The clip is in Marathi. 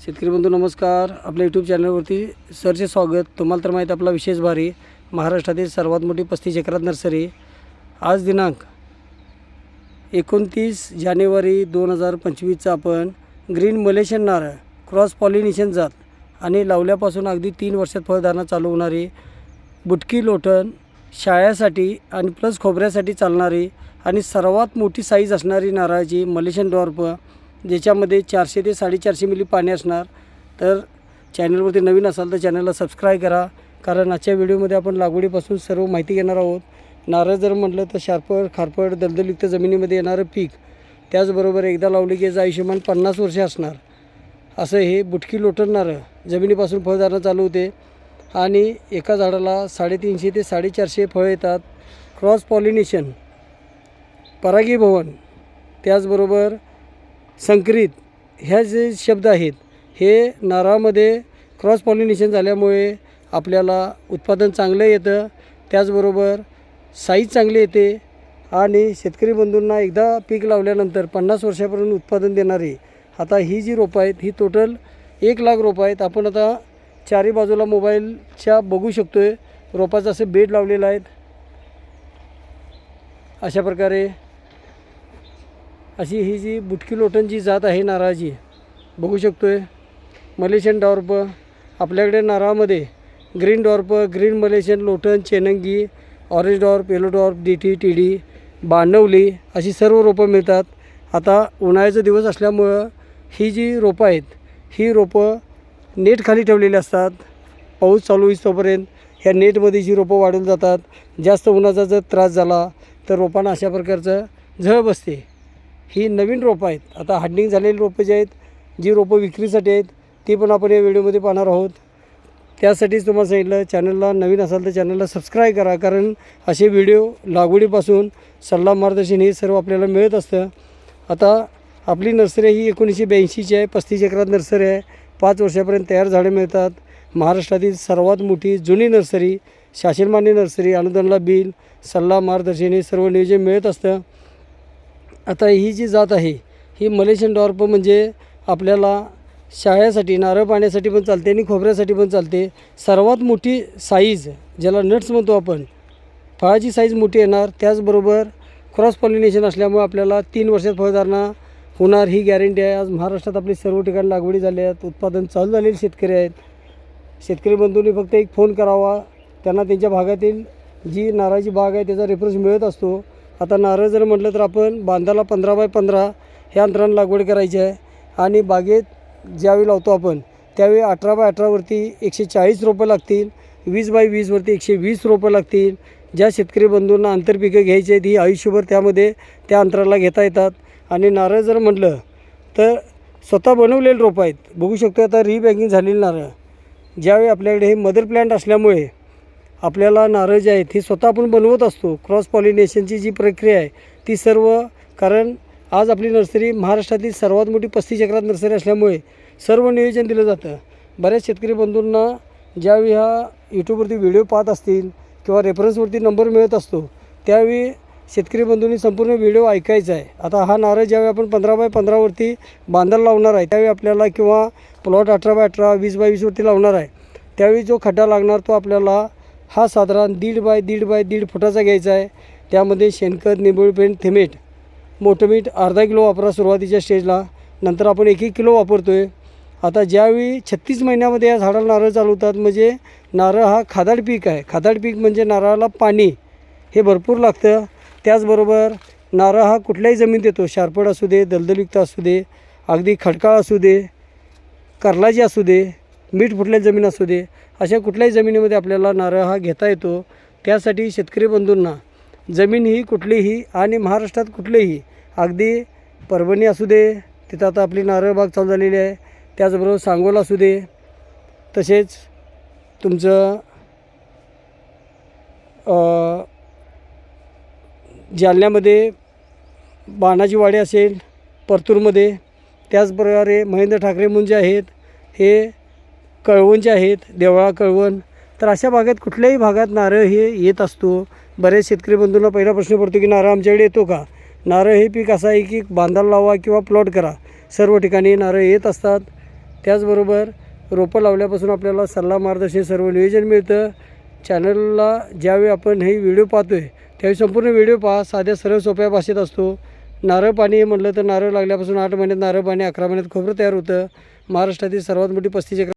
शेतकरी बंधू नमस्कार. आपल्या यूट्यूब चॅनलवरती सरचे स्वागत. तुम्हाला तर माहीत आपला विशेष भारी. महाराष्ट्रातील सर्वात मोठी पस्तीस एकरात नर्सरी. आज दिनांक एकोणतीस जानेवारी दोन हजार पंचवीसचा आपण ग्रीन मलेशियन नारळ क्रॉस पॉलिनेशन जात आणि लावल्यापासून अगदी तीन वर्षात फळधारणा चालू होणारी बुटकी लोटण शाळ्यासाठी आणि प्लस खोबऱ्यासाठी चालणारी आणि सर्वात मोठी साईज असणारी नारळाची मलेशियन डॉर्प ज्याच्यामध्ये चारशे ते साडेचारशे मिली पाणी असणार तर चॅनलवरती नवीन असाल तर चॅनलला सबस्क्राईब करा. कारण आजच्या व्हिडिओमध्ये आपण लागवडीपासून सर्व माहिती घेणार आहोत. नारळ जर म्हटलं तर शार्पड खारपड दलदलयुक्त जमिनीमध्ये येणारं पीक त्याचबरोबर एकदा लावले की याचं आयुष्यमान पन्नास वर्षे असणार. असं हे बुटकी लोटणारं जमिनीपासून फळधारणा चालू होते. आणि एका झाडाला साडेतीनशे ते साडेचारशे फळं येतात. क्रॉस पॉलिनेशन परागीभवन त्याचबरोबर संकरित ह्या जे शब्द आहेत हे नारळामध्ये क्रॉस पॉलिनेशन झाल्यामुळे आपल्याला उत्पादन चांगलं येतं. त्याचबरोबर साईज चांगली येते आणि शेतकरी बंधूंना एकदा पीक लावल्यानंतर पन्नास वर्षापर्यंत उत्पादन देणारी आता ही जी रोपं आहेत ही टोटल एक लाख रोपं आहेत. आपण आता चारी बाजूला मोबाईलच्या बघू शकतो आहे रोपाचं असं बेड लावलेलं आहेत. अशा प्रकारे अशी ही जी बुटकी लोटणची जात आहे नारळाची बघू शकतो आहे मलेशियन डॉर्प आपल्याकडे नारळामध्ये ग्रीन डॉर्प ग्रीन मलेशियन लोटन चेनंगी orange dwarf yellow dwarf D T T D बांधवली अशी सर्व रोपं मिळतात. आता उन्हाळ्याचा दिवस असल्यामुळं ही जी रोपं आहेत ही रोपं नेट खाली ठेवलेली असतात. पाऊस चालू होईस्तोपर्यंत ह्या नेटमध्ये जी रोपं वाढून जातात जास्त उन्हाचा जर त्रास झाला तर रोपांना अशा प्रकारचं झळ बसते. ही नवीन रोपं आहेत. आता हार्डनिंग झालेली रोपं जी आहेत जी रोपं विक्रीसाठी आहेत ती पण आपण या व्हिडिओमध्ये पाहणार आहोत. त्यासाठीच तुम्हाला सांगितलं चॅनलला नवीन असाल तर चॅनलला सबस्क्राईब करा कारण असे व्हिडिओ लागवडीपासून सल्ला मार्गदर्शन हे सर्व आपल्याला मिळत असतं. आता आपली नर्सरी ही एकोणीसशे ब्याऐंशीची आहे पस्तीस एकरात नर्सरी आहे. पाच वर्षापर्यंत तयार झाडे मिळतात. महाराष्ट्रातील सर्वात मोठी जुनी नर्सरी शासनमान्य नर्सरी अनुदानला बिल सल्ला मार्गदर्शन हे सर्व नियोजन मिळत असतं. आता ही जी जात आहे ही मलेशियन डॉर्प म्हणजे आपल्याला शाळेसाठी नारळ पाण्यासाठी पण चालते आणि खोबऱ्यासाठी पण चालते. सर्वात मोठी साईज ज्याला नट्स म्हणतो आपण फळाची साईज मोठी येणार. त्याचबरोबर क्रॉस पॉलिनेशन असल्यामुळे आपल्याला तीन वर्षात फळधारणा होणार. ही गॅरंटी आहे. आज महाराष्ट्रात आपली सर्व ठिकाणी लागवडी झाली आहेत. उत्पादन चालू झालेले शेतकरी आहेत. शेतकरी बंधूंनी फक्त एक फोन करावा. त्यांना त्यांच्या भागातील जी नारळाची बाग आहे त्याचा रेफरन्स मिळत असतो. आता नारळ जर म्हटलं तर आपण बांधाला पंधरा बाय पंधरा ह्या अंतरानं लागवड करायची आहे. आणि बागेत ज्यावेळी लावतो आपण त्यावेळी अठरा बाय अठरावरती एकशे चाळीस रोपं लागतील वीस बाय वीसवरती एकशे वीस रोपं लागतील. ज्या शेतकरी बंधूंना आंतरपिकं घ्यायची आहेत ही आयुष्यभर त्यामध्ये त्या अंतराला घेता येतात. आणि नारळ जर म्हटलं तर स्वतः बनवलेले रोपं आहेत. बघू शकतो आता रिबॅगिंग झालेली नारळ. ज्यावेळी आपल्याकडे हे मदर प्लॅन्ट असल्यामुळे आपल्याला नारळ जे आहेत हे स्वतः आपण बनवत असतो. क्रॉस पॉलिनेशनची जी प्रक्रिया आहे ती सर्व कारण आज आपली नर्सरी महाराष्ट्रातील सर्वात मोठी पस्तीस एकरात नर्सरी असल्यामुळे सर्व नियोजन दिलं जातं. बऱ्याच शेतकरी बंधूंना ज्यावेळी हा यूट्यूबवरती व्हिडिओ पाहत असतील किंवा रेफरन्सवरती नंबर मिळत असतो त्यावेळी शेतकरी बंधूंनी संपूर्ण व्हिडिओ ऐकायचा आहे. आता हा नारळ ज्यावेळी आपण पंधरा बाय पंधरावरती बांधायला लावणार आहे त्यावेळी आपल्याला किंवा प्लॉट अठरा बाय अठरा वीस बाय वीसवरती लावणार आहे त्यावेळी जो खड्डा लागणार तो आपल्याला हा साधारण दीड बाय दीड बाय दीड फुटाचा घ्यायचा आहे. त्यामध्ये शेणखत निंबोळी पेंट थिमेट मोठं मीठ अर्धा किलो वापरा सुरुवातीच्या स्टेजला. नंतर आपण एक एक किलो वापरतो आहे आता ज्यावेळी छत्तीस महिन्यामध्ये या झाडाला नारळ चालवतात म्हणजे नारळ हा खादाड पीक आहे. खादाड पीक म्हणजे नारळाला पाणी हे भरपूर लागतं. त्याचबरोबर नारळ हा कुठल्याही जमीन देतो. शारपड असू दे दलदलयुक्त असू दे अगदी खडकाळ असू दे कर्लाजी असू दे मीठ फुटलेली जमीन असू दे अशा कुठल्याही जमिनीमध्ये आपल्याला नारळ हा घेता येतो त्यासाठी शेतकरी बंधूंना जमीन ही कुठलीही आणि महाराष्ट्रात कुठलेही अगदी परभणी असू दे तिथं आता आपली नारळ बाग चालू झालेली आहे त्याचबरोबर सांगोला असू दे तसेच तुमचं जालन्यामध्ये बाणाची वाडी असेल परतूरमध्ये त्याचप्रकारे महेंद्र ठाकरे मुंजे आहेत हे कळवणचे आहेत देवळा कळवण तर अशा भागात कुठल्याही भागात नारळ हे येत असतो. बरेच शेतकरी बंधूंना पहिला प्रश्न पडतो की नारळ आमच्याकडे येतो का? नारळ हे पीक असं आहे की बांधाला लावा किंवा प्लॉट करा. सर्व ठिकाणी नारळ येत असतात. त्याचबरोबर रोपं लावल्यापासून आपल्याला सल्ला मार्गदर्शन सर्व नियोजन मिळतं. चॅनलला ज्यावेळी आपण हे व्हिडिओ पाहतो आहे त्यावेळी संपूर्ण व्हिडिओ पहा. साध्या सरळ सोप्या भाषेत असतो. नारळ पाणी म्हटलं तर नारळ लागल्यापासून आठ महिन्यात नारळ पाणी अकरा महिन्यात खोबरं तयार होतं. महाराष्ट्रातील सर्वात मोठी पस्तीस एकर